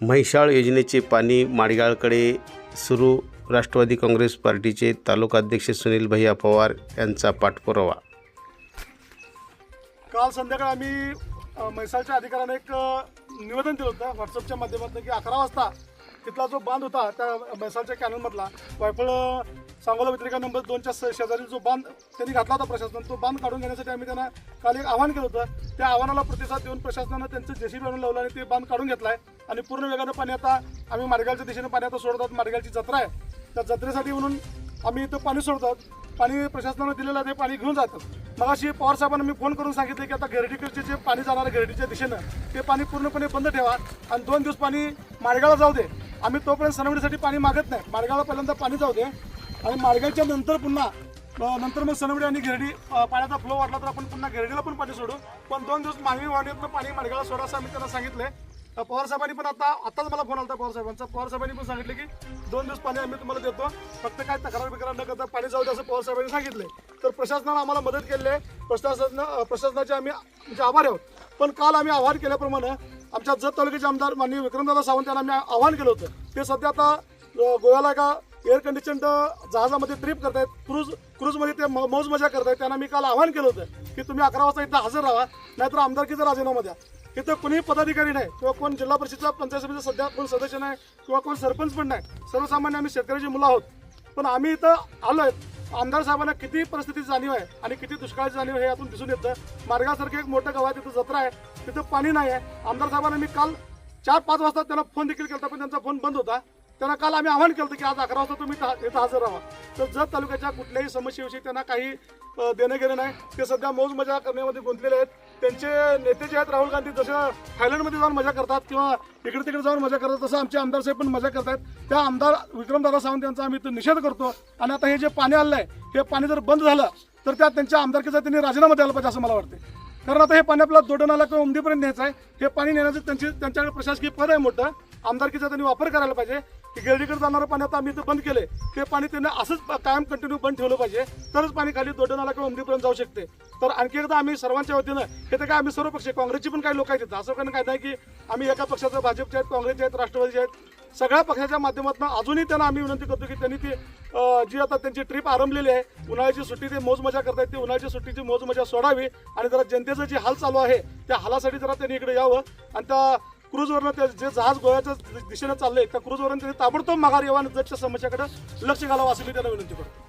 म्हैसाळ योजनेचे पाणी माडगाळकडे सुरू राष्ट्रवादी काँग्रेस पार्टीचे तालुकाध्यक्ष सुनील भैया पवार यांचा पाठपुरावा. काल संध्याकाळी आम्ही म्हैसाळच्या अधिकाऱ्यांना एक निवेदन दिलं होतं व्हॉट्सअपच्या माध्यमातून की अकरा वाजता तिथला जो बांध होता त्या म्हैसाळच्या कॅनलमधला वायफळ सांगोला पत्रिका नंबर दोनच्या शेजारी जो बांध त्यांनी घातला होता प्रशासन तो बांध काढून घेण्यासाठी आम्ही त्यांना काल एक आव्हान केलं होतं. त्या आव्हानाला प्रतिसाद देऊन प्रशासनानं त्यांचं जेसीबी आणून लावलं आणि ते बांध काढून घेतलाय. आणि पूर्ण वेगानं पाणी आता आम्ही माडगावच्या दिशेने पाणी आता सोडतात माडगावची जत्रा आहे. त्या जत्रेसाठी म्हणून आम्ही इथं पाणी सोडतात पाणी प्रशासनानं दिलेलं ते पाणी घेऊन जातात. मग अशी पवारसाहेबांना मी फोन करून सांगितले की आता घरडीकडचे जे पाणी जाणार आहे गिरडीच्या दिशेनं ते पाणी पूर्णपणे बंद ठेवा आणि दोन दिवस पाणी मार्गाला जाऊ दे. आम्ही तोपर्यंत सनवडीसाठी पाणी मागत नाही. माडगावला पहिल्यांदा पाणी जाऊ दे. आणि मार्गाच्या नंतर पुन्हा नंतर मग सनवडी आणि गिरडी पाण्याचा फ्लो वाढला तर आपण पुन्हा गिरडीला पण पाणी सोडू. पण दोन दिवस मानवी वाढीतनं पाणी मार्गाला सोडा असं आम्ही त्यांना सांगितलंय. पवारसाहेबांनी पवार साहेबांनी पण आता आताच मला फोन आला पवार साहेबांचा. पवार साहेबांनी पण सांगितले की दोन दिवस पाणी आम्ही तुम्हाला देतो. फक्त काय तक्रार बिक्रार न करता पाणी जाऊ दे असं पवार साहेबांनी सांगितले तर प्रशासनानं आम्हाला मदत केली आहे प्रशासन प्रशासनाचे आम्ही म्हणजे आभार आहोत. पण काल आम्ही आवाहन केल्याप्रमाणे आमच्या जत तालुक्याचे आमदार माननीय विक्रमदादा सावंत यांना आम्ही आवाहन केलं होतं. ते सध्या आता गोव्याला एका एअर कंडिशन जहाजामध्ये ट्रिप करतायत क्रूज क्रूजमध्ये ते मौज मजा करतायत. त्यांना मी काल आवाहन केलं होतं की तुम्ही अकरा वाजता इथं हजर राहा नाहीतर आमदारकीचा राजीनामा द्या. इथं कोणीही पदाधिकारी नाही किंवा कोण जिल्हा परिषदचा पंचायत समितीचा सध्या कोण सदस्य नाही किंवा कोण सरपंच पण नाही. सर्वसामान्य आम्ही शेतकऱ्याची मुलं आहोत. पण आम्ही इथं आलो आहेत आमदार साहेबांना किती परिस्थितीची जाणीव आहे आणि किती दुष्काळाची जाणीव आहे हे यातून दिसून येतं. मार्गासारखं एक मोठं गाव आहे तिथं जत्रा आहे तिथं पाणी नाही आहे. आमदार साहेबांना मी काल चार पाच वाजता त्यांना फोन देखील केला पण त्यांचा फोन बंद होता. त्यांना काल आम्ही आवाहन केलं की आज अकरा वाजता तुम्ही इथं हजर राहा. तर जत तालुक्याच्या कुठल्याही समस्येविषयी त्यांना काही देणं घेणं नाही. ते सध्या मौज मजा करण्यामध्ये गुंतलेले आहेत. त्यांचे नेते जे आहेत राहुल गांधी जसं थायलंडमध्ये जाऊन मजा करतात किंवा इकडे तिकडे जाऊन मजा करतात तसं आमचे आमदार साहेब पण मजा करतात त्या आमदार विक्रमदादा सावंत यांचा आम्ही इथं निषेध करतो. आणि आता हे जे पाणी आलं आहे हे पाणी जर बंद झालं तर त्या त्यांच्या आमदारकीचा त्यांनी राजीनामा द्यायला पाहिजे असं मला वाटतं कारण आता हे पाणी आपल्याला दोडणाला किंवा उमदीपर्यंत न्यायचं आहे हे पाणी नेण्याचं त्यांची त्यांच्याकडे प्रशासकीय पद आहे मोठं. आमदारकीचा त्यांनी वापर करायला पाहिजे. की जाणारं पाणी आता आम्ही इथं बंद केले ते पाणी त्यांनी असंच कायम कंटिन्यू बंद ठेवलं पाहिजे. तरच पाणी खाली दोडनाला किंवा उमरीपर्यंत जाऊ शकते. तर आणखी एकदा आम्ही सर्वांच्या वतीनं हे तर काय आम्ही सर्व पक्ष काँग्रेसची पण काही लोक आहेत असं काही काय नाही की आम्ही एका पक्षाचं भाजपचे आहेत काँग्रेसचे आहेत राष्ट्रवादीचे आहेत. सगळ्या पक्षाच्या माध्यमातून अजूनही त्यांना आम्ही विनंती करतो की त्यांनी ती जी आता त्यांची ट्रिप आरंभलेली आहे उन्हाळ्याची सुट्टी ते मोज मजा करतायत. ती उन्हाळ्याची सुट्टीची मोज मजा सोडावी आणि जरा जनतेचं जे हाल चालू आहे त्या हालासाठी जरा त्यांनी इकडे यावं. आणि त्या क्रूजवरनं ते जे जहाज गोव्याच्या दिशेनं चाललंय त्या क्रूजवरनं त्याने ताबडतोब माघार यावं आणि जगच्या समस्याकडे लक्ष घालावं असं मी त्यांना विनंती करतो.